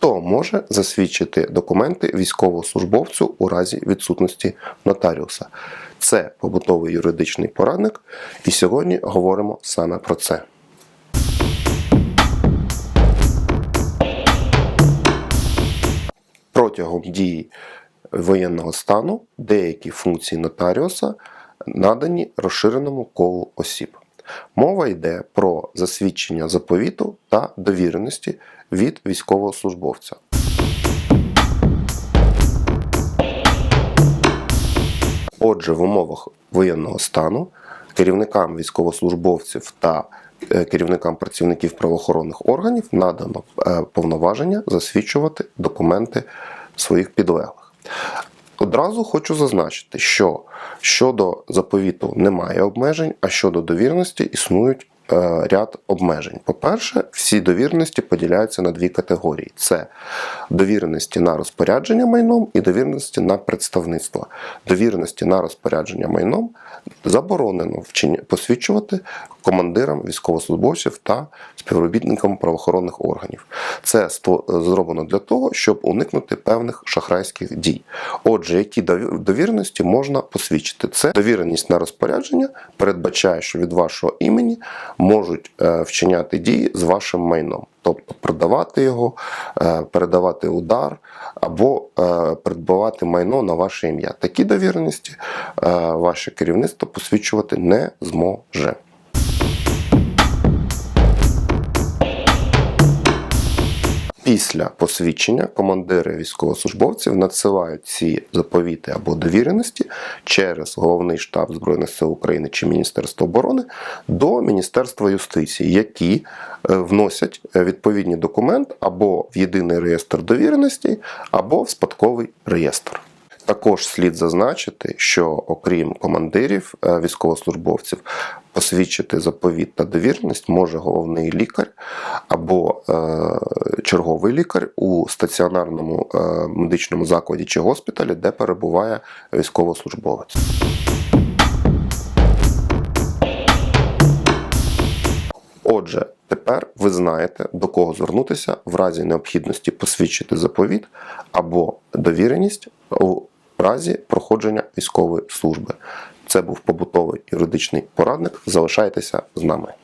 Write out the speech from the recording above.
Хто може засвідчити документи військовослужбовцю у разі відсутності нотаріуса? Це побутовий юридичний порадник, і сьогодні говоримо саме про це. Протягом дії воєнного стану деякі функції нотаріуса надані розширеному колу осіб. Мова йде про засвідчення заповіту та довіреності від військовослужбовця. Отже, в умовах воєнного стану керівникам військовослужбовців та е, керівникам працівників правоохоронних органів надано е, повноваження засвідчувати документи своїх підлеглих. Одразу хочу зазначити, що щодо заповіту немає обмежень, а щодо довірності існують ряд обмежень. По-перше, всі довіреності поділяються на дві категорії: це довіреності на розпорядження майном і довіреності на представництво. Довіреності на розпорядження майном заборонено посвідчувати командирам військовослужбовців та співробітникам правоохоронних органів. Це сто- зроблено для того, щоб уникнути певних шахрайських дій. Отже, які дові- довіреності можна посвідчити? Це довіреність на розпорядження передбачає, що від вашого імені можуть е, вчиняти дії з вашим майном. Тобто продавати його, е, передавати удар або е, придбавати майно на ваше ім'я. Такі довіреності ваше керівництво посвідчувати не зможе. Після посвідчення командири військовослужбовців надсилають ці заповіти або довіреності через головний штаб Збройних сил України чи Міністерство оборони до Міністерства юстиції, які е, вносять е, відповідні документи або в єдиний реєстр довіреностей, або в спадковий реєстр. Також слід зазначити, що окрім командирів е, військовослужбовців, посвідчити заповіт та довіреність може головний лікар або е, черговий лікар у стаціонарному е, медичному закладі чи госпіталі, де перебуває військовослужбовець. Отже, тепер ви знаєте, до кого звернутися в разі необхідності посвідчити заповіт або довіреність у разі проходження військової служби. Це був побутовий юридичний порадник. Залишайтеся з нами.